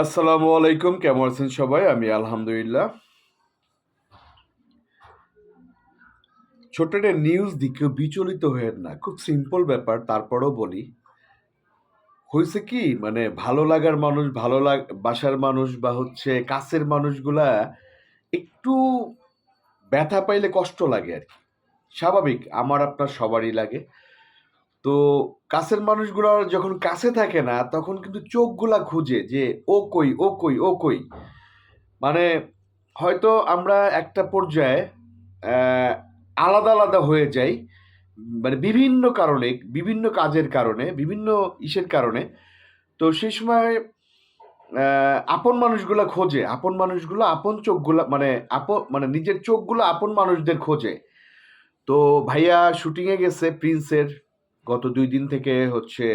আসসালামু আলাইকুম, কেমন আছেন সবাই? আমি আলহামদুলিল্লাহ। ছোট্ট একটা নিউজ দিকেও বিচলিত হয়েন না, খুব সিম্পল ব্যাপার, তারপরও বলি। হয়েছে কি মানে ভালো লাগার মানুষ, ভালো লাগ, বাসার মানুষ বা হচ্ছে কাছের মানুষগুলা একটু ব্যথা পাইলে কষ্ট লাগে আর কি। স্বাভাবিক, আমার, আপনার সবারই লাগে। তো কাছের মানুষগুলো যখন কাছে থাকে না, তখন কিন্তু চোখগুলা খুঁজে যে, ও কই ও কই ও কই? মানে হয়তো আমরা একটা পর্যায়ে আলাদা আলাদা হয়ে যাই মানে বিভিন্ন কারণে, বিভিন্ন কাজের কারণে, বিভিন্ন ইসের কারণে। তো সেই সময় আপন মানুষগুলা খোঁজে, আপন মানুষগুলো আপন চোখগুলা মানে আপন মানে নিজের চোখগুলো আপন মানুষদের খোঁজে। তো ভাইয়া শুটিংয়ে গেছে, প্রিন্সের। গত দুই দিন থেকে হচ্ছে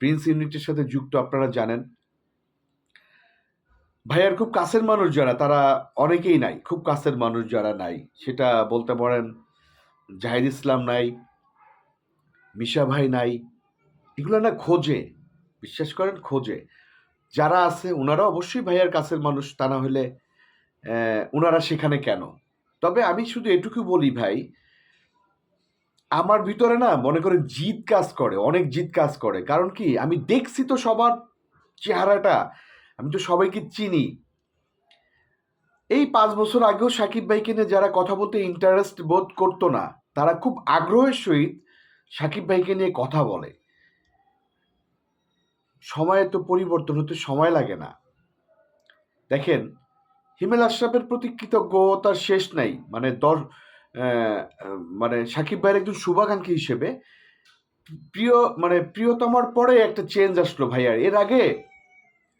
প্রিন্স ইউনিটের সাথে যুক্ত আপনারা জানেন। ভাইয়ার খুব কাছের মানুষ যারা, তারা অনেকেই নাই, খুব কাছের মানুষ যারা নাই। সেটা বলতে পারেন জাহিদ ইসলাম নাই, মিশা ভাই নাই, এগুলো না খোঁজে, বিশ্বাস করেন খোঁজে। যারা আছে ওনারা অবশ্যই ভাইয়ার কাছের মানুষ, তা না হলে ওনারা সেখানে কেন? তবে আমি শুধু এটুকু বলি ভাই আমার ভিতরে না মনে করেন জিদ কাজ করে, অনেক জিদ কাজ করে। কারণ কি? আমি দেখছি তো সবার চেহারাটা, আমি তো সবাইকে চিনি। এই পাঁচ বছর আগেও সাকিব ভাইকে নিয়ে যারা কথা বলতে ইন্টারেস্ট বোধ করতো না, তারা খুব আগ্রহের সহিত সাকিব ভাইকে নিয়ে কথা বলে। সময়ে তো পরিবর্তন হতে সময় লাগে না। দেখেন, হিমেল আশরাফের প্রতি কৃতজ্ঞতার শেষ নাই মানে দশ মানে সাকিব ভাইয়ের একজন শুভাকাঙ্ক্ষী হিসেবে প্রিয় মানে প্রিয়তমার পরে একটা চেঞ্জ আসলো ভাইয়ার এর আগে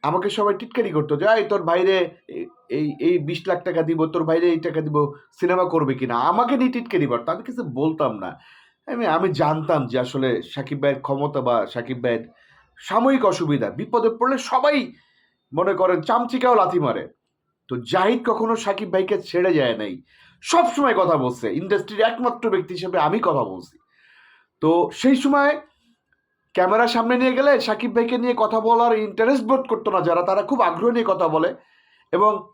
আমাকে সবাই টিটকারি করতো যে, এই তোর বাইরে এই এই বিশ লাখ টাকা দিব, তোর বাইরে এই টাকা দিব সিনেমা করবে কিনা? আমাকে নিয়ে টিটকারি করতো, আমি কিছু বলতাম না। আমি আমি জানতাম যে আসলে সাকিব ভাইয়ের ক্ষমতা বা সাকিব ভাইয়ের সাময়িক অসুবিধা, বিপদে পড়লে সবাই মনে করেন চামচিকাও লাথি মারে। তো জাহিদ কখনো সাকিব ভাইকে ছেড়ে যায় নাই। সব সময় কথা বলছে। ইন্ডাস্ট্রির একমাত্র ব্যক্তি হিসেবে আমি কথা বলছি। তো সেই সময় ক্যামেরার সামনে নিয়ে গেলে সাকিব ভাইকে নিয়ে কথা বলার ইন্টারেস্ট বোধ করতো না যারা, তারা খুব আগ্রহ নিয়ে কথা বলে এবং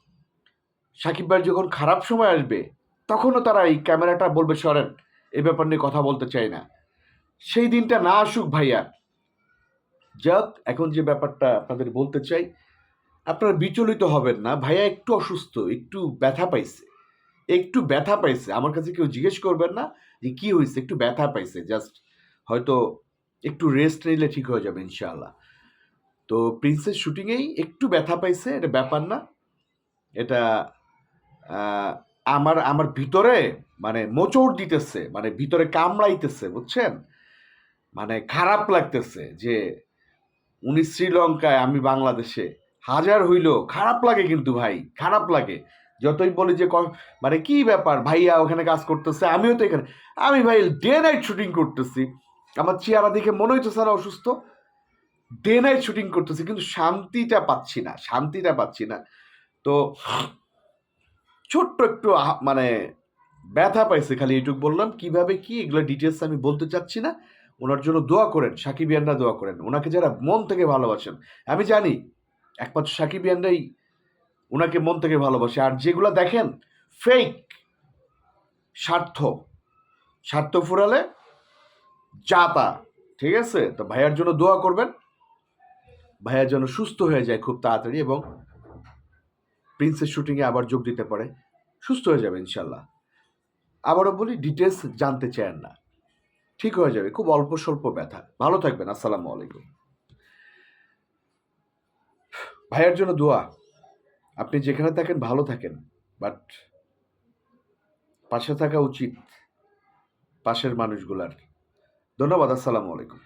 সাকিব ভাইয়ের যখন খারাপ সময় আসবে, তখনও তারা এই ক্যামেরাটা বলবে, সরেন এই ব্যাপার নিয়ে কথা বলতে চাই না। সেই দিনটা না আসুক ভাইয়া। যাক, এখন যে ব্যাপারটা আপনাদের বলতে চাই, আপনারা বিচলিত হবেন না। ভাইয়া একটু অসুস্থ, একটু ব্যথা পাইছে। একটু ব্যথা পাইছে। আমার কাছে কেউ জিজ্ঞেস করবেন না যে কি হয়েছে একটু ব্যথা পাইছে। জাস্ট হয়তো একটু রেস্ট নিলে ঠিক হয়ে যাবে ইনশাআল্লাহ। তো প্রিন্সেস শুটিংয়েই একটু ব্যথা পাইছে, এটা ব্যাপার না। এটা আমার আমার ভিতরে মানে মোচড় দিতেছে মানে ভিতরে কামড়াইতেছে, বুঝছেন? মানে খারাপ লাগতেছে যে উনি শ্রীলঙ্কায়, আমি বাংলাদেশে। হাজার হইল, খারাপ লাগে কিন্তু ভাই, খারাপ লাগে। যতই বলি যে মানে কি ব্যাপার ভাইয়া ওখানে কাজ করতেছে? আমিও তো এখানে। আমি ভাই ডে নাইট শুটিং করতেছি। আমার চেহারা দেখে মনে হচ্ছে স্যার অসুস্থ। ডে নাইট শুটিং করতেছি, কিন্তু শান্তিটা পাচ্ছি না, শান্তিটা পাচ্ছি না। তো ছোট্ট একটু মানে ব্যথা পাইছে খালি এইটুকু বললাম। কীভাবে কি এগুলো ডিটেলস আমি বলতে চাচ্ছি না। ওনার জন্য দোয়া করেন, সাকিব ইয়ানরা দোয়া করেন। ওনাকে যারা মন থেকে ভালোবাসেন। আমি জানি, একমাত্র সাকিব ইয়ানরাই ওনাকে মন থেকে ভালোবাসে। আর যেগুলো দেখেন ফেক স্বার্থ স্বার্থ ফুরালে চাতা ঠিক আছে? তো ভাইয়ার জন্য দোয়া করবেন। ভাইয়ার জন্য সুস্থ হয়ে যায় খুব তাড়াতাড়ি এবং প্রিন্সের শুটিংয়ে আবার যোগ দিতে পারে। সুস্থ হয়ে যাবে ইনশাল্লাহ আবারও বলি ডিটেলস জানতে চান না। ঠিক হয়ে যাবে, খুব অল্প স্বল্প ব্যথা। ভালো থাকবেন, আসসালামু আলাইকুম। ভাইয়ার জন্য দোয়া। আপনি যেখানে থাকেন ভালো থাকেন বাট পাশে থাকা উচিত পাশের মানুষগুলার। ধন্যবাদ আসসালামু আলাইকুম।